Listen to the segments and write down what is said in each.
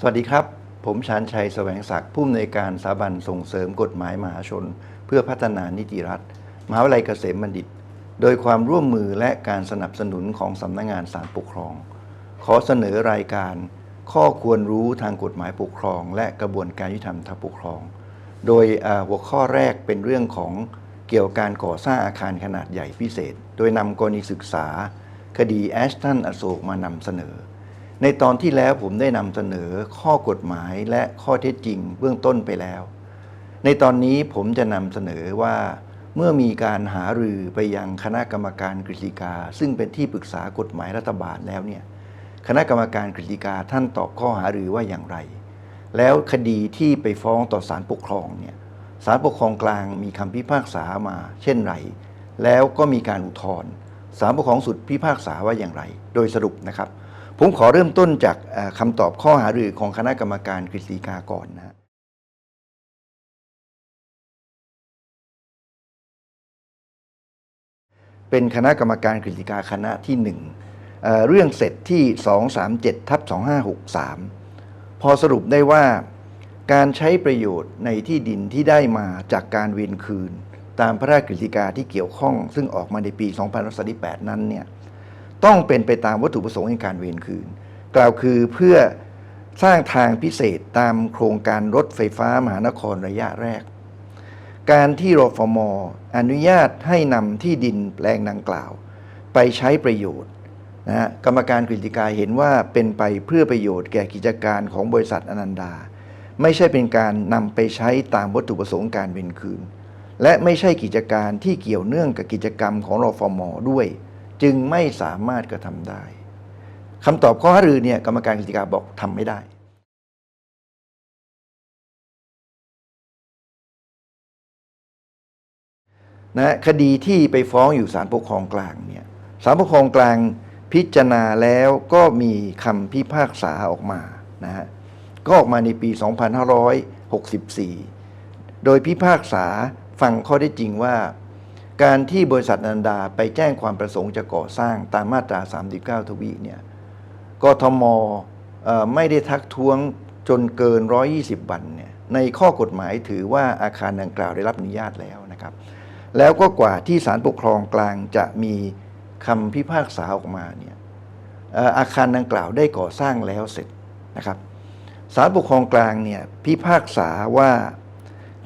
สวัสดีครับ ผมชานชัยแสวงศักดิ์ผู้อำนวยการสถาบันส่งเสริมกฎหมายมหาชน เพื่อพัฒนานิติรัฐมหาวิทยาลัยเกษมบัณฑิต โดยความร่วมมือและการสนับสนุนของสำนักงานศาลปกครอง ขอเสนอรายการ ข้อควรรู้ทางกฎหมายปกครอง และกระบวนการยุติธรรมทางปกครอง โดยหัวข้อแรกเป็นเรื่องของเกี่ยวกับการก่อสร้างอาคารขนาดใหญ่พิเศษ โดยนำกรณีศึกษา คดีแอชตันอโศกมานำเสนอ ในตอนที่แล้วผมได้นำเสนอข้อกฎหมายและข้อเท็จจริงเบื้องต้นไปแล้ว ในตอนนี้ผมจะนำเสนอว่าเมื่อมีการหารือไปยังคณะกรรมการกฤษฎีกา ซึ่งเป็นที่ปรึกษากฎหมายรัฐบาลแล้วเนี่ยคณะกรรมการกฤษฎีกาท่านตอบข้อหารือว่าอย่างไร แล้วคดีที่ไปฟ้องต่อศาลปกครองเนี่ยศาลปกครองกลางมีคำพิพากษามาเช่นไร แล้วก็มีการอุทธรณ์ศาลปกครองสุดพิพากษาว่าอย่างไร โดยสรุปนะครับ ผมขอเริ่มต้นจากคำตอบข้อหารือของคณะกรรมการกฤษฎีกาก่อนนะฮะเป็นคณะกรรมการกฤษฎีกาคณะที่หนึ่งเเรื่องเสร็จที่ 237ทับ2563 พอสรุปได้ว่าการใช้ประโยชน์ในที่ดินที่ได้มาจากการเวียนคืน ตามพระราชกฤษฎีกาที่เกี่ยวข้อง ซึ่งออกมาในปี 2538 นั้นเนี่ย ต้องเป็นไปตามวัตถุประสงค์ในการเวียนคืน กล่าวคือเพื่อสร้างทางพิเศษตามโครงการรถไฟฟ้ามหานครระยะแรก การที่รฟมอนุญาตให้นำที่ดินแปลงดังกล่าว ไปใช้ประโยชน์นะฮะกรรมการกฤษฎีกาเห็นว่าเป็นไปเพื่อประโยชน์แก่กิจการของบริษัทอนันดา ไม่ใช่เป็นการนำไปใช้ตามวัตถุประสงค์การเวียนคืน และไม่ใช่กิจการที่เกี่ยวเนื่องกับกิจกรรมของรฟมด้วย จึงไม่สามารถกระทำได้คำตอบข้อหารือเนี่ยกรรมการกฤษฎีกาบอกทำไม่ได้นะคดีที่ไปฟ้องอยู่ศาลปกครองกลางเนี่ยศาลปกครองกลางพิจารณาแล้วก็มีคำพิพากษาออกมานะฮะก็ออกมาในปี 2564 โดยพิพากษาฟังข้อได้จริงว่า การที่บริษัทอนันดาไปแจ้งความประสงค์จะก่อสร้างตามมาตรา 39 ทวีเนี่ยกทมไม่ได้ทักท้วงจนเกิน 120 วันเนี่ยในข้อกฎหมายถือว่าอาคารดังกล่าวได้รับอนุญาตแล้วนะครับ แล้วก็กว่าที่ศาลปกครองกลางจะมีคำพิพากษาออกมาเนี่ยเอ่ออาคารดังกล่าวได้ก่อสร้างแล้วเสร็จนะครับศาลปกครองกลางเนี่ยพิพากษาว่า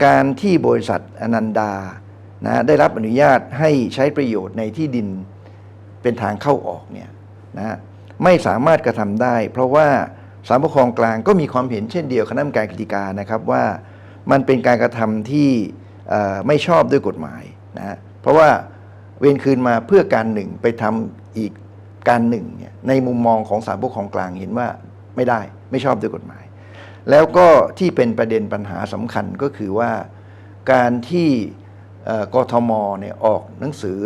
การที่บริษัทอนันดา นะได้รับอนุญาตให้ใช้ประโยชน์ในที่ดินเป็นทางเข้าออกเนี่ยนะฮะไม่สามารถกระทำได้ เพราะว่าศาลปกครองกลางก็มีความเห็นเช่นเดียวคณะกรรมการกฤษฎีกานะครับว่ามันเป็นการกระทำที่ไม่ชอบด้วยกฎหมายนะฮะเพราะว่าเวรคืนมาเพื่อการหนึ่งไปทำอีกการหนึ่งเนี่ยในมุมมองของศาลปกครองกลางเห็นว่าไม่ได้ไม่ชอบด้วยกฎหมาย แล้วก็ที่เป็นประเด็นปัญหาสำคัญก็คือว่าการที่ กทมเนี่ยออกหนังสือ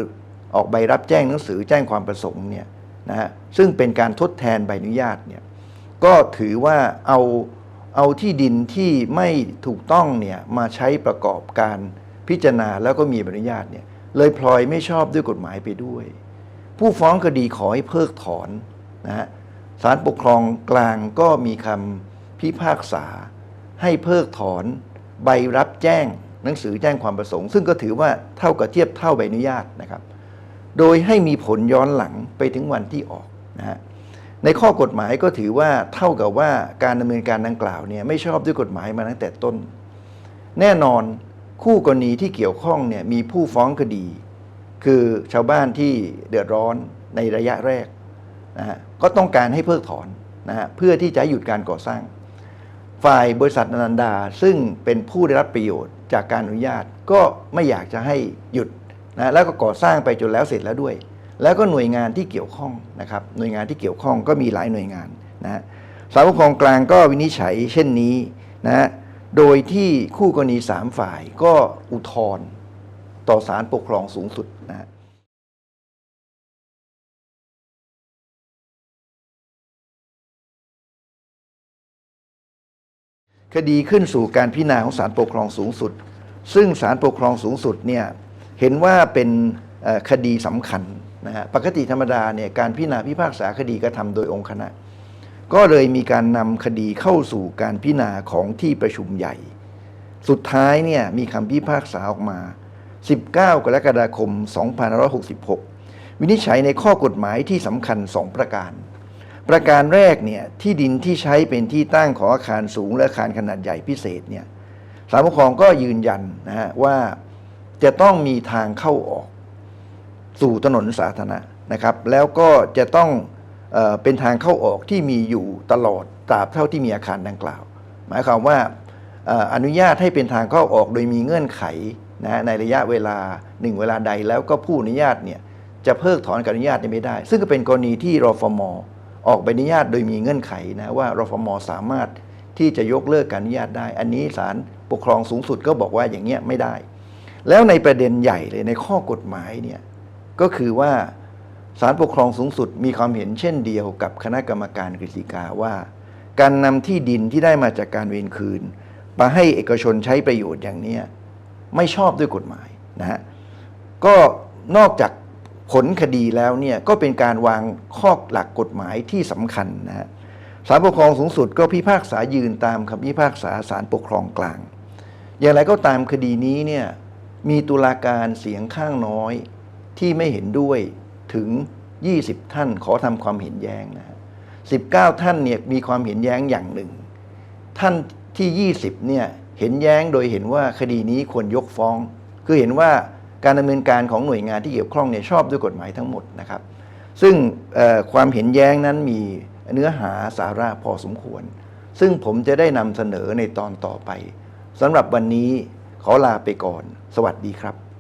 ออกใบรับแจ้งหนังสือแจ้งความประสงค์เนี่ยนะฮะซึ่งเป็นการทดแทนใบอนุญาตเนี่ยก็ถือว่าเอาเอาที่ดินที่ไม่ถูกต้องเนี่ยมาใช้ประกอบการพิจารณาแล้วก็มีใบอนุญาตเนี่ยเลยพลอยไม่ชอบด้วยกฎหมายไปด้วย ผู้ฟ้องคดีขอให้เพิกถอนนะฮะศาลปกครองกลางก็มีคำพิพากษาให้เพิกถอนใบรับแจ้ง หนังสือแจ้งความประสงค์ ซึ่งก็ถือว่าเท่ากับเทียบเท่าใบอนุญาตนะครับ โดยให้มีผลย้อนหลังไปถึงวันที่ออกนะฮะในข้อกฎหมายก็ถือว่าเท่ากับว่าการดำเนินการดังกล่าวเนี่ยไม่ชอบด้วยกฎหมายมาตั้งแต่ต้น แน่นอนคู่กรณีที่เกี่ยวข้องเนี่ยมีผู้ฟ้องคดี คือชาวบ้านที่เดือดร้อนในระยะแรกนะฮะก็ต้องการให้เพิกถอนนะฮะเพื่อที่จะหยุดการก่อสร้าง ฝ่ายบริษัทนันดาซึ่งเป็นผู้ได้รับประโยชน์ จากการอนุญาตก็ไม่อยากจะให้หยุดนะแล้วก็ก่อสร้างไปจนแล้วเสร็จแล้วด้วย แล้วก็หน่วยงานที่เกี่ยวข้องนะครับหน่วยงานที่เกี่ยวข้องก็มีหลายหน่วยงานนะฮะศาลปกครองกลางก็วินิจฉัยเช่นนี้นะโดยที่คู่กรณีสามฝ่ายก็อุทธรณ์ต่อศาลปกครองสูงสุดนะ คดีขึ้นสู่การพิจารณาของศาลปกครองสูงสุด ซึ่งศาลปกครองสูงสุดเนี่ยเห็นว่าเป็นคดีสำคัญนะฮะปกติธรรมดาเนี่ยการพิจารณาพิพากษาคดีกระทำโดยองค์คณะ ก็เลยมีการนำคดีเข้าสู่การพิจารณาของที่ประชุมใหญ่ สุดท้ายเนี่ยมีคำพิพากษาออกมา 19 กรกฎาคม 2566 วินิจฉัยในข้อกฎหมายที่สำคัญ 2 ประการ ประการแรกเนี่ยที่ดินที่ใช้เป็นที่ตั้งของอาคารสูงและอาคารขนาดใหญ่พิเศษเนี่ยศาลปกครองก็ยืนยันนะฮะว่าจะต้องมีทางเข้าออกสู่ถนนสาธารณะนะครับ แล้วก็จะต้องเออเป็นทางเข้าออกที่มีอยู่ตลอดตราบเท่าที่มีอาคารดังกล่าว หมายความว่าเอ่อนุญาตให้เป็นทางเข้าออกโดยมีเงื่อนไขนะในระยะเวลาหนึ่งเวลาใดแล้วก็ผู้อนุญาตเนี่ยจะเพิกถอนการอนุญาตนี้ไม่ได้ ซึ่งก็เป็นกรณีที่รฟม ออกใบอนุญาตโดยมีเงื่อนไขนะว่ารฟมสามารถที่จะยกเลิกการอนุญาตได้ อันนี้ศาลปกครองสูงสุดก็บอกว่าอย่างเงี้ยไม่ได้ แล้วในประเด็นใหญ่เลยในข้อกฎหมายเนี่ยก็คือว่าศาลปกครองสูงสุดมีความเห็นเช่นเดียวกับคณะกรรมการกฤษฎีกาว่า การนำที่ดินที่ได้มาจากการเวรคืนมาให้เอกชนใช้ประโยชน์อย่างเนี้ยไม่ชอบด้วยกฎหมายนะฮะก็นอกจาก ผลคดีแล้วเนี่ยก็เป็นการวางข้อหลักกฎหมายที่สำคัญนะฮะศาลปกครองสูงสุดก็พิพากษายืนตามคำพิพากษาศาลปกครองกลาง อย่างไรก็ตามคดีนี้เนี่ยมีตุลาการเสียงข้างน้อยที่ไม่เห็นด้วยถึง 20 ท่านขอทำความเห็นแย้งนะฮะ19 ท่านเนี่ยมีความเห็นแย้งอย่างหนึ่ง ท่านที่ 20เนี่ยเห็นแย้งโดยเห็นว่าคดีนี้ควรยกฟ้อง คือเห็นว่า การดำเนินการของหน่วยงานที่เกี่ยวข้องเนี่ยชอบด้วยกฎหมายทั้งหมดนะครับ ซึ่งความเห็นแย้งนั้นมีเนื้อหาสาระพอสมควร ซึ่งผมจะได้นำเสนอในตอนต่อไปสำหรับวันนี้ขอลาไปก่อน สวัสดีครับ